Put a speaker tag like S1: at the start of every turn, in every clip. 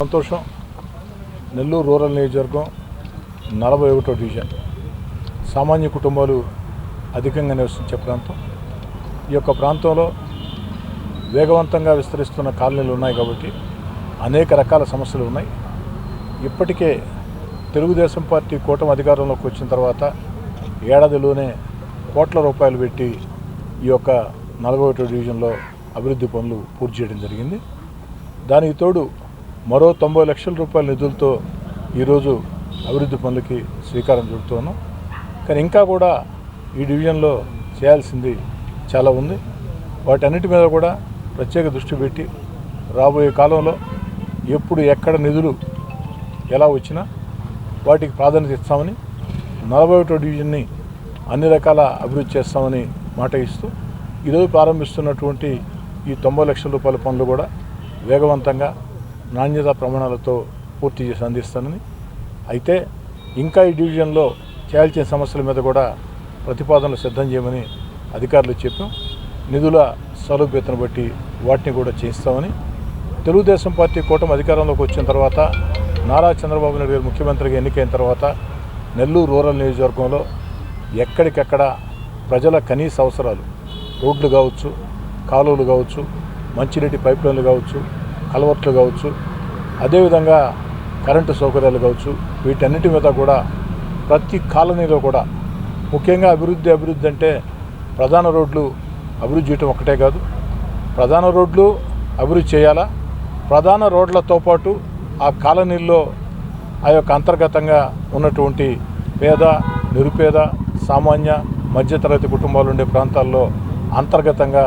S1: సంతోషం. నెల్లూరు రూరల్ నియోజకవర్గం నలభై ఒకటో డివిజన్. సామాన్య కుటుంబాలు అధికంగా నివసించే ప్రాంతం. ఈ యొక్క ప్రాంతంలో వేగవంతంగా విస్తరిస్తున్న కాలనీలు ఉన్నాయి కాబట్టి అనేక రకాల సమస్యలు ఉన్నాయి. ఇప్పటికే తెలుగుదేశం పార్టీ కూటమి అధికారంలోకి వచ్చిన తర్వాత ఏడాదిలోనే కోట్ల రూపాయలు పెట్టి ఈ యొక్క నలభై ఒకటో డివిజన్లో అభివృద్ధి పనులు పూర్తి చేయడం జరిగింది. దానికి తోడు మరో తొంభై లక్షల రూపాయల నిధులతో ఈరోజు అభివృద్ధి పనులకి శ్రీకారం చుడుతున్నాం కానీ ఇంకా కూడా ఈ డివిజన్లో చేయాల్సింది చాలా ఉంది. వాటన్నిటి మీద కూడా ప్రత్యేక దృష్టి పెట్టి రాబోయే కాలంలో ఎప్పుడు ఎక్కడ నిధులు ఎలా వచ్చినా వాటికి ప్రాధాన్యత ఇస్తామని నలభై ఒకటో డివిజన్ని అన్ని రకాల అభివృద్ధి చేస్తామని మాట ఇస్తూ ఈరోజు ప్రారంభిస్తున్నటువంటి ఈ తొంభై లక్షల రూపాయల పనులు కూడా వేగవంతంగా నాణ్యత ప్రమాణాలతో పూర్తి చేసి అందిస్తానని. అయితే ఇంకా ఈ డివిజన్లో చేయాల్సిన సమస్యల మీద కూడా ప్రతిపాదనలు సిద్ధం చేయమని అధికారులు చెప్పాం. నిధుల సౌలభ్యతను బట్టి వాటిని కూడా చేయిస్తామని. తెలుగుదేశం పార్టీ కూటమి అధికారంలోకి వచ్చిన తర్వాత నారా చంద్రబాబు నాయుడు గారు ముఖ్యమంత్రిగా ఎన్నికైన తర్వాత నెల్లూరు రూరల్ నియోజకవర్గంలో ఎక్కడికెక్కడ ప్రజల కనీస అవసరాలు రోడ్లు కావచ్చు కాలువలు కావచ్చు మంచినీటి పైప్ లైన్లు కావచ్చు కలవట్లు కావచ్చు అదేవిధంగా కరెంటు సౌకర్యాలు కావచ్చు వీటన్నిటి మీద కూడా ప్రతి కాలనీలో కూడా ముఖ్యంగా అభివృద్ధి అభివృద్ధి అంటే ప్రధాన రోడ్లు అభివృద్ధి చేయటం ఒక్కటే కాదు. ప్రధాన రోడ్లు అభివృద్ధి చేయాలా? ప్రధాన రోడ్లతో పాటు ఆ కాలనీల్లో ఆ యొక్క అంతర్గతంగా ఉన్నటువంటి పేద నిరుపేద సామాన్య మధ్యతరగతి కుటుంబాలు ఉండే ప్రాంతాల్లో అంతర్గతంగా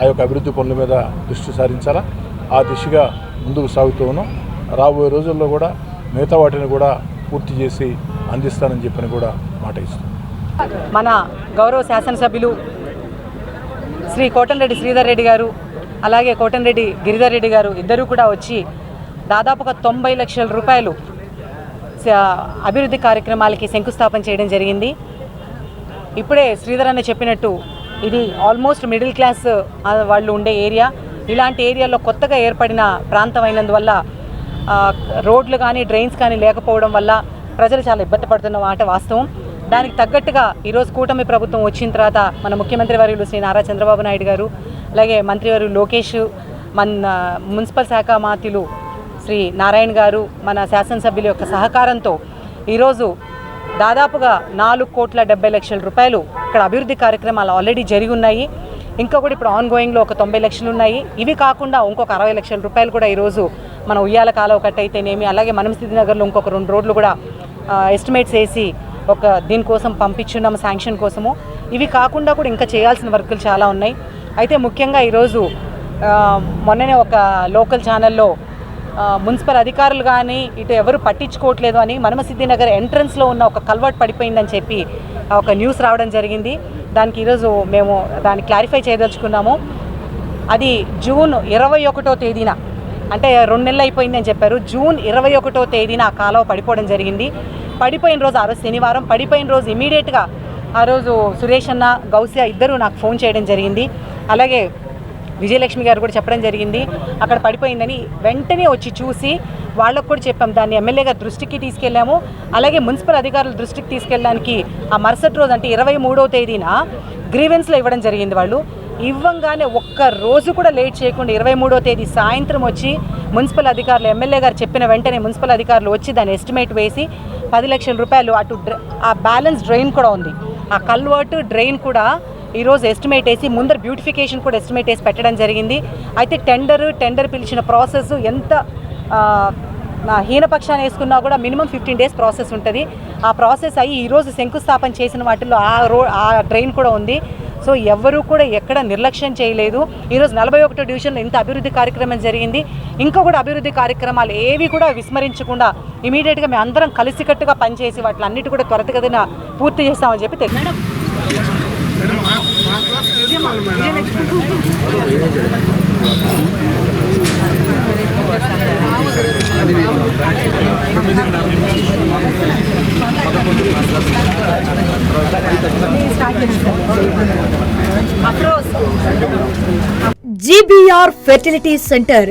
S1: ఆ యొక్క అభివృద్ధి పనుల మీద దృష్టి సారించాలా? ఆ దిశగా ముందుకు సాగుతూ ఉన్నాం. రాబోయే రోజుల్లో కూడా మిగతా వాటిని కూడా పూర్తి చేసి అందిస్తానని చెప్పని కూడా మాట ఇస్తాం
S2: మన గౌరవ శాసనసభ్యులు శ్రీ కోటంరెడ్డి శ్రీధర్ రెడ్డి గారు అలాగే కోటంరెడ్డి గిరిధర్ రెడ్డి గారు ఇద్దరూ కూడా వచ్చి దాదాపుగా తొంభై లక్షల రూపాయలు అభివృద్ధి కార్యక్రమాలకి శంకుస్థాపన చేయడం జరిగింది. ఇప్పుడే శ్రీధర్ అన్న చెప్పినట్టు ఇది ఆల్మోస్ట్ మిడిల్ క్లాస్ వాళ్ళు ఉండే ఏరియా. ఇలాంటి ఏరియాలో కొత్తగా ఏర్పడిన ప్రాంతం అయినందువల్ల రోడ్లు కానీ డ్రైన్స్ కానీ లేకపోవడం వల్ల ప్రజలు చాలా ఇబ్బంది పడుతున్న మాట వాస్తవం. దానికి తగ్గట్టుగా ఈరోజు కూటమి ప్రభుత్వం వచ్చిన తర్వాత మన ముఖ్యమంత్రి వర్యులు శ్రీ నారా చంద్రబాబు నాయుడు గారు అలాగే మంత్రివర్యులు లోకేష్ మన మున్సిపల్ శాఖ మాతిలు శ్రీ నారాయణ గారు మన శాసనసభ్యుల యొక్క సహకారంతో ఈరోజు దాదాపుగా నాలుగు కోట్ల డెబ్బై లక్షల రూపాయలు ఇక్కడ అభివృద్ధి కార్యక్రమాలు ఆల్రెడీ జరిగి ఉన్నాయి. ఇంకా కూడా ఇప్పుడు ఆన్ గోయింగ్లో ఒక తొంభై లక్షలు ఉన్నాయి. ఇవి కాకుండా ఇంకొక అరవై లక్షల రూపాయలు కూడా ఈరోజు మన ఉయ్యాల కాలువ కట్ అయితేనేమి అలాగే మనమస్థితి నగర్లో ఇంకొక రెండు రోడ్లు కూడా ఎస్టిమేట్స్ వేసి ఒక దీనికోసం పంపించున్నాము శాంక్షన్ కోసము. ఇవి కాకుండా కూడా ఇంకా చేయాల్సిన వర్కులు చాలా ఉన్నాయి. అయితే ముఖ్యంగా ఈరోజు మొన్ననే ఒక లోకల్ ఛానల్లో మున్సిపల్ అధికారులు కానీ ఇటు ఎవరు పట్టించుకోవట్లేదు అని మనమసిద్ధి నగర్ ఎంట్రన్స్లో ఉన్న ఒక కల్వర్ట్ పడిపోయిందని చెప్పి ఒక న్యూస్ రావడం జరిగింది. దానికి ఈరోజు మేము దాన్ని క్లారిఫై చేయదలుచుకున్నాము. అది జూన్ ఇరవై ఒకటో తేదీన అంటే రెండు నెలలు అయిపోయిందని చెప్పారు. జూన్ ఇరవై ఒకటో తేదీన ఆ కాలువ పడిపోవడం జరిగింది. పడిపోయిన రోజు ఆ రోజు శనివారం పడిపోయిన రోజు ఇమీడియట్గా ఆ రోజు సురేష్ అన్న గౌసియా ఇద్దరు నాకు ఫోన్ చేయడం జరిగింది. అలాగే విజయలక్ష్మి గారు కూడా చెప్పడం జరిగింది. అక్కడ పడిపోయిందని వెంటనే వచ్చి చూసి వాళ్ళకు కూడా చెప్పాం. దాన్ని ఎమ్మెల్యే గారి దృష్టికి తీసుకెళ్ళాము. అలాగే మున్సిపల్ అధికారుల దృష్టికి తీసుకెళ్ళడానికి ఆ మరుసటి రోజు అంటే ఇరవై మూడవ తేదీన గ్రీవెన్స్లో ఇవ్వడం జరిగింది వాళ్ళు. ఇవ్వంగానే ఒక్క రోజు కూడా లేట్ చేయకుండా ఇరవై మూడో తేదీ సాయంత్రం వచ్చి మున్సిపల్ అధికారులు ఎమ్మెల్యే గారు చెప్పిన వెంటనే మున్సిపల్ అధికారులు వచ్చి దాని ఎస్టిమేట్ వేసి పది లక్షల రూపాయలు అటు ఆ బ్యాలెన్స్ డ్రైన్ కూడా ఉంది. ఆ కల్వర్ట్ డ్రైన్ కూడా ఈరోజు ఎస్టిమేట్ వేసి ముందర బ్యూటిఫికేషన్ కూడా ఎస్టిమేట్ వేసి పెట్టడం జరిగింది. అయితే టెండర్ టెండర్ పిలిచిన ప్రాసెస్ ఎంత హీనపక్షాన్ని వేసుకున్నా కూడా మినిమం ఫిఫ్టీన్ డేస్ ప్రాసెస్ ఉంటుంది. ఆ ప్రాసెస్ అయ్యి ఈరోజు శంకుస్థాపన చేసిన వాటిల్లో ఆ రో ఆ ట్రైన్ కూడా ఉంది. సో ఎవ్వరూ కూడా ఎక్కడ నిర్లక్ష్యం చేయలేదు. ఈరోజు నలభై ఒకటో డివిజన్లో ఇంత అభివృద్ధి కార్యక్రమం జరిగింది. ఇంకా కూడా అభివృద్ధి కార్యక్రమాలు ఏవి కూడా విస్మరించకుండా ఇమీడియట్గా మేము అందరం కలిసికట్టుగా పనిచేసి వాటిని అన్నిటి కూడా త్వరితగతిన పూర్తి చేస్తామని చెప్పి తెలియదు
S3: జీబీఆర్ ఫెర్టిలిటీ సెంటర్